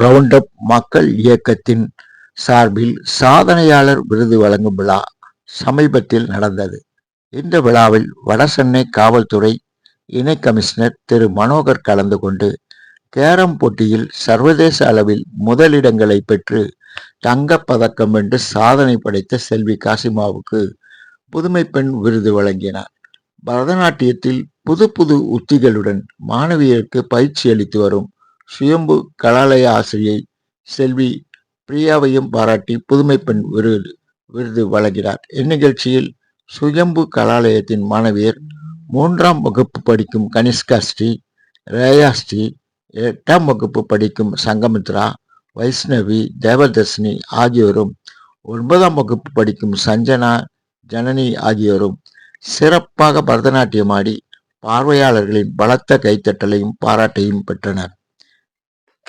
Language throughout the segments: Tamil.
ரவுண்டப் மக்கள் இயக்கத்தின் சார்பில் சாதனையாளர் விருது வழங்கும் விழா சமீபத்தில் நடந்தது. இந்த விழாவில் வடசென்னை காவல்துறை இணை கமிஷனர் திரு. மனோகர் கலந்து கொண்டு கேரம் போட்டியில் சர்வதேச அளவில் முதலிடங்களை பெற்று தங்கப்பதக்கம் வென்று சாதனை படைத்த செல்வி காசிமாவுக்கு புதுமை பெண் விருது வழங்கினார். பரதநாட்டியத்தில் புது புது உத்திகளுடன் மாணவியருக்கு பயிற்சி அளித்து வரும் சுயம்பு கலாலய ஆசிரியை செல்வி பிரியாவையும் பாராட்டி புதுமை பெண் விருது விருது வழங்கினார். இந்நிகழ்ச்சியில் சுயம்பு கலாலயத்தின் மாணவியர் மூன்றாம் வகுப்பு படிக்கும் கனிஷ்கா ஸ்ரீ ரேயா ஸ்ரீ எட்டாம் வகுப்பு படிக்கும் சங்கமித்ரா வைஷ்ணவி தேவதர்ஷினி ஆகியோரும் ஒன்பதாம் வகுப்பு படிக்கும் சஞ்சனா ஜனனி ஆகியோரும் சிறப்பாக பரதநாட்டியமாடி பார்வையாளர்களின் பலத்த கைத்தட்டலையும் பாராட்டையும் பெற்றனர்.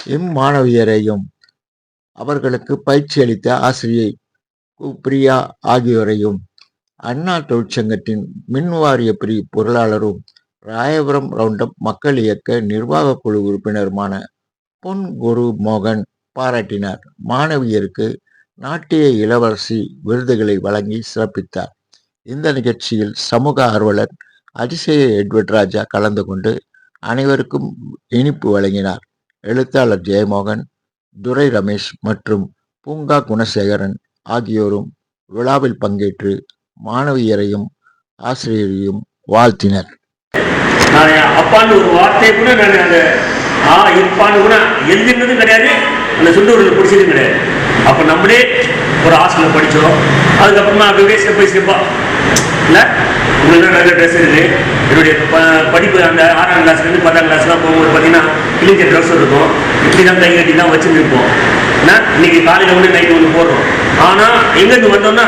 இம்மாணவியரையும் அவர்களுக்கு பயிற்சி அளித்த ஆசிரியை பிரியா ஆகியோரையும் அண்ணா தொழிற்சங்கத்தின் மின்வாரிய பிரி பொருளாளரும் ராயபுரம் ரவுண்டப் மக்கள் இயக்க நிர்வாக குழு உறுப்பினருமான பொன் குரு மோகன் பாராட்டினார். மாணவியருக்கு நாட்டிய இளவரசி விருதுகளை வழங்கி சிறப்பித்தார். இந்த நிகழ்ச்சியில் சமூக ஆர்வலர் அதிசய எட்வர்ட் ராஜா கலந்து கொண்டு அனைவருக்கும் இனிப்பு வழங்கினார். எழுத்தாளர் ஜெயமோகன் துரை ரமேஷ் மற்றும் பூங்கா குணசேகரன் ஆகியோரும் விழாவில் பங்கேற்று மாணவியரையும் ஆசிரியரையும் வாழ்த்தினர். நான் அப்பான்னு ஒரு வார்த்தையை கூட நான் அந்த ஆ இருப்பான்னு கூட எழுதினதும் கிடையாது அந்த சுண்டூரில் பிடிச்சதும் கிடையாது. அப்போ நம்மளே ஒரு ஹாஸ்டலில் படித்தோம் அதுக்கப்புறமா அப்படியே ஸ்டெப் பை ஸ்டெப்பாக இல்லை உங்களுக்கு நல்ல ட்ரெஸ் இருக்குது என்னுடைய ப படிப்பு அந்த ஆறாம் கிளாஸ்லேருந்து பத்தாம் கிளாஸ்லாம் போகும்போது பார்த்தீங்கன்னா கிழிஞ்ச ட்ரெஸ் இருக்கும். இப்படி தான் கை கட்டி தான் வச்சுருப்போம் என்ன இன்னைக்கு காலையில் ஒன்று நைட்டு ஒன்று போடுறோம். ஆனால் எங்கேருந்து வந்தோம்னா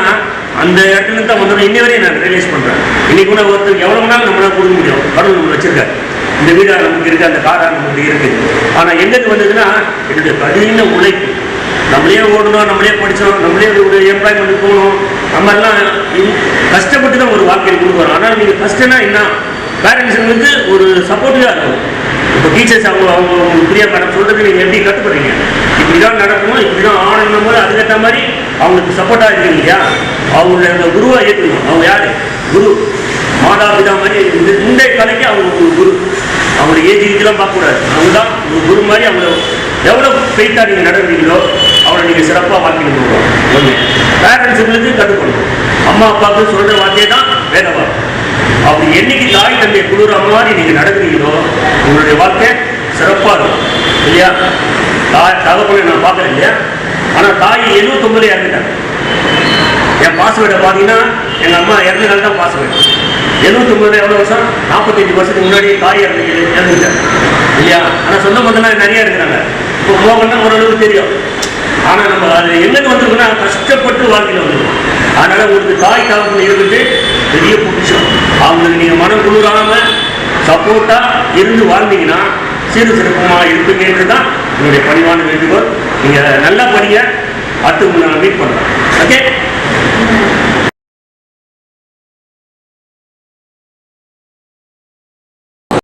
அந்த இடத்துல தான் வந்தோம்னா இன்ன வரையும் நான் ரியலைஸ் பண்ணுறேன் இன்னைக்கு கூட ஒருத்தருக்கு எவ்வளோ நாள் நம்மளால் கொடுக்க முடியும்? கடவுள் நம்ம வச்சிருக்காரு. இந்த வீடாக நமக்கு இருக்குது அந்த காராக நமக்கு இருக்குது ஆனால் எங்கேருந்து வந்ததுன்னா என்னுடைய கடின உழைப்பு. நம்மளே நம்மளே படித்தோம் நம்மளே ஒரு எம்ப்ளாய்மெண்ட் போகணும். நம்ம எல்லாம் இன்- கஷ்டப்பட்டு தான் ஒரு வாழ்க்கையை கொடுக்குறோம் ஆனால் நீங்கள் கஷ்டம்னா என்ன? பேரண்ட்ஸுக்கு வந்து ஒரு சப்போர்ட்டிவாக இருக்கும். இப்போ டீச்சர்ஸ் அவங்க அவங்க உங்களுக்கு பிரியா மேடம் நீங்கள் எப்படி கட்டுப்படுறீங்க? இப்படி தான் நடக்கணும் இப்படி தான் ஆனணும் போது அதுக்கேற்ற மாதிரி அவங்களுக்கு சப்போர்ட்டாக இருக்கீங்க இல்லையா? அவங்கள அந்த குருவாக ஏற்றுக்கணும் அவங்க யார்? குரு. மாதா பிதா மாதிரி இந்த இந்த கலைக்கு அவங்க ஒரு குரு. அவங்களோட ஏஜ் இதெல்லாம் பார்க்கக்கூடாது. அவங்க தான் ஒரு குரு மாதிரி அவங்க எவ்வளோ பெயிட்டாக நீங்கள் நடக்கிறீங்களோ? அவளை நீங்கள் சிறப்பாக வாழ்க்கையில் போகணும் ஒன்று பேரண்ட்ஸுங்களுக்கு கற்றுக்கணும் அம்மா அப்பாவுக்கு சொல்கிற வார்த்தையே தான் வேத வார்த்தை. அப்படி என்னைக்கு தாய் தந்தையை குளிர மாதிரி நீங்கள் நடக்கிறீங்களோ உங்களுடைய வாழ்க்கை சிறப்பாக இருக்கும். இல்லையா? தாய் தகப்பனை நான் பார்க்குறேன் இல்லையா? ஆனால் தாய் எழுபத்தொம்பதுல இறந்துட்டாங்க. என் பாஸ்வேர்டை பார்த்தீங்கன்னா எங்கள் அம்மா இறந்த நாள் தான் பாஸ்வேர்டு எழுபத்தொம்பதுல எவ்வளோ வருஷம்? நாற்பத்தஞ்சு வருஷத்துக்கு முன்னாடி தாய் இறந்து இறந்துட்டாங்க. இல்லையா? ஆனால் சொந்த பந்தம்லாம் நிறைய இருக்கிறாங்க இப்போ தான் ஓரளவுக்கு தெரியும். ஆனால் நம்ம அது எங்கேருந்து வந்திருக்குன்னா கஷ்டப்பட்டு வாழ்க்கையில் வந்திருக்கோம் அதனால் உங்களுக்கு தாய் தகப்பன் இருந்துட்டு பெரிய பொக்கிஷம். அவங்களுக்கு நீங்கள் மனம் குளிராம சப்போர்ட்டாக இருந்து வாழ்ந்தீங்கன்னா சீரு சிறப்பமாக இருப்பீங்கன்றது தான் என்னுடைய பணிவான வேண்டுகோள். நீங்கள் நல்லா படிங்க. அடுத்து உங்களை நான் மீட் பண்ணுறேன் ஓகே